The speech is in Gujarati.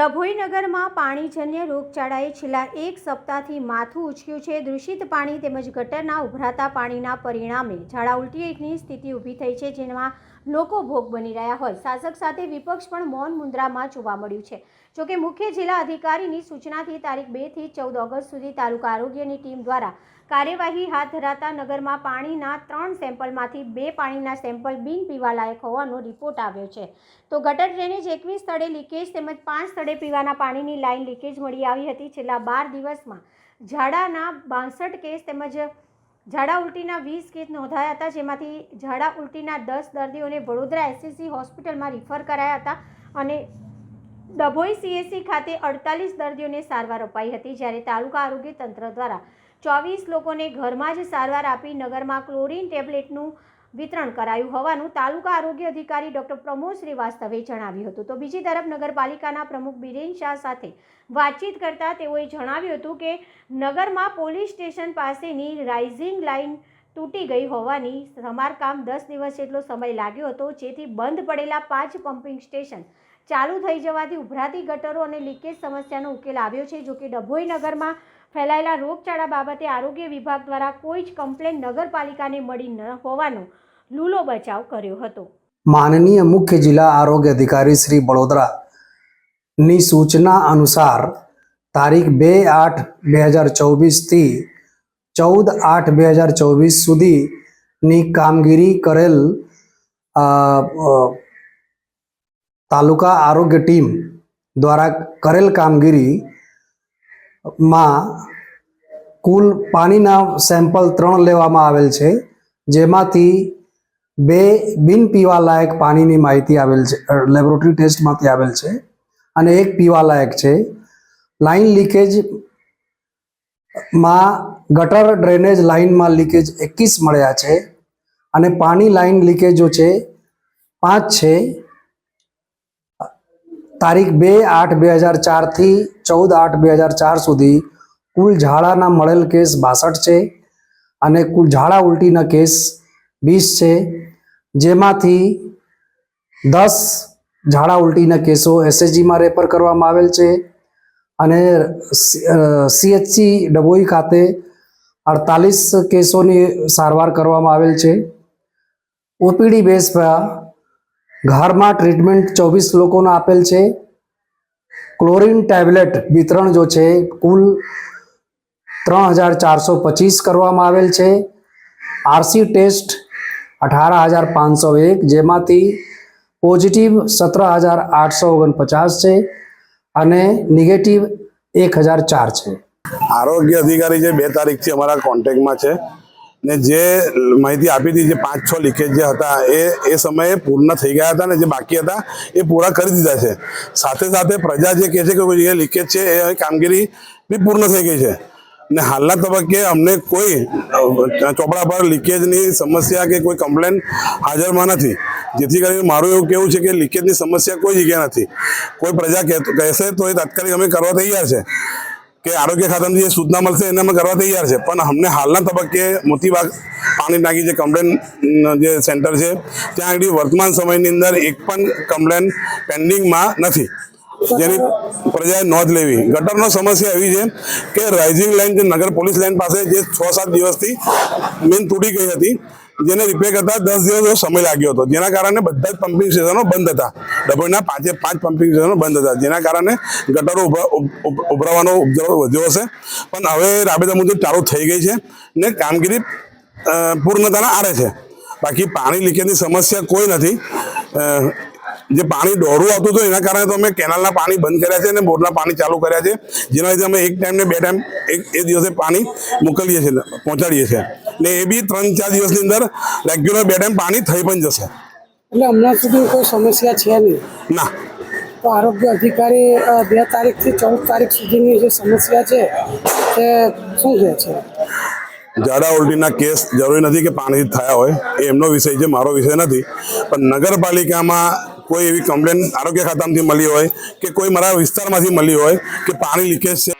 ડભોઈ નગરમાં પાણીજન્ય રોગચાળાએ છેલ્લા એક સપ્તાહથી માથું ઉચક્યું છે. દૂષિત પાણી તેમજ ગટરના ઉભરાતા પાણીના પરિણામે ઝાડા ઉલટી એકની સ્થિતિ ઊભી થઈ છે, જેમાં લોકો ભોગ બની રહ્યા હોય. શાસક સાથે વિપક્ષ પણ મૌન મુદ્રામાં જોવા મળ્યું છે. જોકે મુખ્ય જિલ્લા અધિકારીની સૂચનાથી તારીખ બેથી ચૌદ ઓગસ્ટ સુધી તાલુકા આરોગ્યની ટીમ દ્વારા કાર્યવાહી હાથ ધરાતા નગરમાં પાણીના ત્રણ સેમ્પલમાંથી બે પાણીના સેમ્પલ બિન પીવાલાયક હોવાનો રિપોર્ટ આવ્યો છે. તો ગટર ડ્રેનેજ એકવીસ સ્થળે લીકેજ તેમજ પાંચ સ્થળે પીવાના પાણીની લાઇન લીકેજ મળી આવી હતી. છેલ્લા બાર દિવસમાં ઝાડાના બાસઠ કેસ તેમજ ઝાડા ઉલટીના વીસ કેસ નોંધાયા હતા, જેમાંથી ઝાડા ઉલટીના દસ દર્દીઓને વડોદરા એસસીસી હોસ્પિટલમાં રિફર કરાયા હતા અને ડભોઈ સીએસસી ખાતે અડતાલીસ દર્દીઓને સારવાર અપાઈ હતી. જ્યારે તાલુકા આરોગ્ય તંત્ર દ્વારા ચોવીસ લોકોને ઘરમાં જ સારવાર આપી નગરમાં ક્લોરીન ટેબ્લેટનું વિતરણ કરાયું હોવાનું તાલુકા આરોગ્ય અધિકારી ડોક્ટર પ્રમોદ શ્રીવાસ્તવે જણાવ્યું હતું. તો બીજી તરફ નગરપાલિકાના પ્રમુખ બિરેન શાહ સાથે વાતચીત કરતા તેઓએ જણાવ્યું હતું કે નગરમાં પોલીસ સ્ટેશન પાસેની રાઇઝિંગ લાઇન તૂટી ગઈ હોવાની સમારકામ દસ દિવસ જેટલો સમય લાગ્યો હતો, જેથી બંધ પડેલા પાંચ પમ્પિંગ સ્ટેશન ચાલુ થઈ જવાથી ઉભરાતી ગટરો અને લીકેજ સમસ્યાનો ઉકેલ આવ્યો છે, જોકે ડભોઈ નગરમાં ફેલાયેલા રોગચાળા બાબતે આરોગ્ય વિભાગ દ્વારા કોઈ જ કમ્પ્લેન નગરપાલિકાને મળી ન હોવાનો લૂલો બચાવ કર્યો હતો. માનનીય મુખ્ય જિલ્લા આરોગ્ય અધિકારી શ્રી વડોદરા ની સૂચના અનુસાર તારીખ બે આઠ બે હજાર ચોવીસથી ચૌદ આઠ બે હજાર ચોવીસ સુધીની કામગીરી કરેલ તાલુકા આરોગ્ય ટીમ દ્વારા કરેલ કામગીરીમાં કુલ પાણીના સેમ્પલ ત્રણ લેવામાં આવેલ છે, જેમાંથી બે બિન પીવાલાયક પાણીની માહિતી આવેલ છે લેબોરેટરી ટેસ્ટમાંથી આવેલ છે અને એક પીવાલાયક છે. લાઇન લીકેજમાં ગટર ડ્રેનેજ લાઇનમાં લીકેજ એકવીસ મળ્યા છે અને પાણી લાઇન લીકેજો છે, પાંચ છે તારીખ બે આઠ બે હજાર ચારથી ચૌદ આઠ બે હજાર ચાર સુધી કુલ ઝાડાના મળેલ કેસ બાસઠ છે અને કુલ ઝાડા ઉલટીના કેસ વીસ છે. જેમાંથી દસ ઝાડા ઉલટીના કેસો એસએચજીમાં રેફર કરવામાં આવેલ છે અને સીએચસી ડભોઈ ખાતે અડતાલીસ કેસોની સારવાર કરવામાં આવેલ છે. ઓપીડી બેઝ પર ઘરમાં ટ્રીટમેન્ટ ચોવીસ લોકોને આપેલ છે. ક્લોરીન ટેબ્લેટ વિતરણ જો છે, કુલ ત્રણ હજાર ચારસો પચીસ કરવામાં આવેલ છે. આરસી ટેસ્ટ અઢાર હજાર પાંચસો એક, જેમાંથી પોઝિટિવ સત્તર હજાર આઠસો ઓગણપચાસ છે અને નેગેટિવ એક હજાર ચાર છે. આરોગ્ય અધિકારી જે બે તારીખથી અમારા કોન્ટેક્ટમાં છે ને જે માહિતી આપી હતી, જે પાંચ છ લીકેજ જે હતા, એ એ સમયે પૂર્ણ થઈ ગયા હતા ને જે બાકી હતા, એ પૂરા કરી દીધા છે. સાથે સાથે પ્રજા જે કહે છે કે કોઈ લીકેજ છે, એ કામગીરી બી પૂર્ણ થઈ ગઈ છે. ને હાલના તબક્કે અમને કોઈ ચોપડા પર લીકેજની સમસ્યા કે કોઈ કમ્પ્લેન હાજરમાં નથી. જેથી કરીને મારું એવું કેવું છે કે લીકેજની સમસ્યા કોઈ જગ્યાએ નથી. કોઈ પ્રજા કહેશે તો એ તાત્કાલિક અમે કરવા તૈયાર છે. કે આરોગ્ય ખાતાની જે સૂચના મળશે એને અમે કરવા તૈયાર છે. પણ અમને હાલના તબક્કે મોતીબાગ પાણી ટાંકી જે કમ્પ્લેન જે સેન્ટર છે, ત્યાં આગળ વર્તમાન સમયની અંદર એક પણ કમ્પ્લેન પેન્ડિંગમાં નથી. જેની પ્રજાએ નોંધ લેવી. ગટરનો સમસ્યા એવી છે કે રાઇઝિંગ લાઇન જે નગર પોલીસ લાઇન પાસે જે છ સાત દિવસથી મેન તૂટી ગઈ હતી જેને રિપેર કરતા દસ દિવસ સમય લાગ્યો હતો. જેના કારણે બધા જ પમ્પિંગ સ્ટેશનો બંધ હતા. ડભોઈના પાંચે પાંચ પમ્પિંગ સ્ટેશનો બંધ હતા. જેના કારણે ગટરો ઉભરા- ઉભ- ઉભ- ઉભરાવાનો ઉપદ્રવ વધ્યો હશે. પણ હવે રાબેતા મુજબ ચાલુ થઈ ગઈ છે ને કામગીરી પૂર્ણતાના આરે છે. બાકી પાણી લીકેજની સમસ્યા કોઈ નથી. જે પાણી દોડું આવતું હતું એના કારણે તો અમે કેનાલના પાણી બંધ કર્યા છે અને બોરના પાણી ચાલુ કર્યા છે. જેના લીધે અમે એક ટાઈમ ને બે ટાઈમ એક એ દિવસે પાણી મોકલીએ છીએ પહોંચાડીએ છીએ. ને એ બી ત્રણ ચાર દિવસની અંદર રેગ્યુલર બે ટાઈમ પાણી થઈ પણ જશે. એટલે હમણાં સુધી કોઈ સમસ્યા છે નહીં? ના. તો આરોગ્ય અધિકારી બે તારીખથી ચૌદ તારીખ સુધીની જે સમસ્યા છે તે શું કહે છે? ઝાડા ઉલટીના કેસ જરૂરી નથી કે પાણીથી થયા હોય એ એમનો વિષય છે મારો વિષય નથી. પણ નગરપાલિકામાં કોઈ એવી કમ્પ્લેન આરોગ્ય ખાતામાંથી મળી હોય કે કોઈ મારા વિસ્તારમાંથી મળી હોય કે પાણી લીકેજ છે?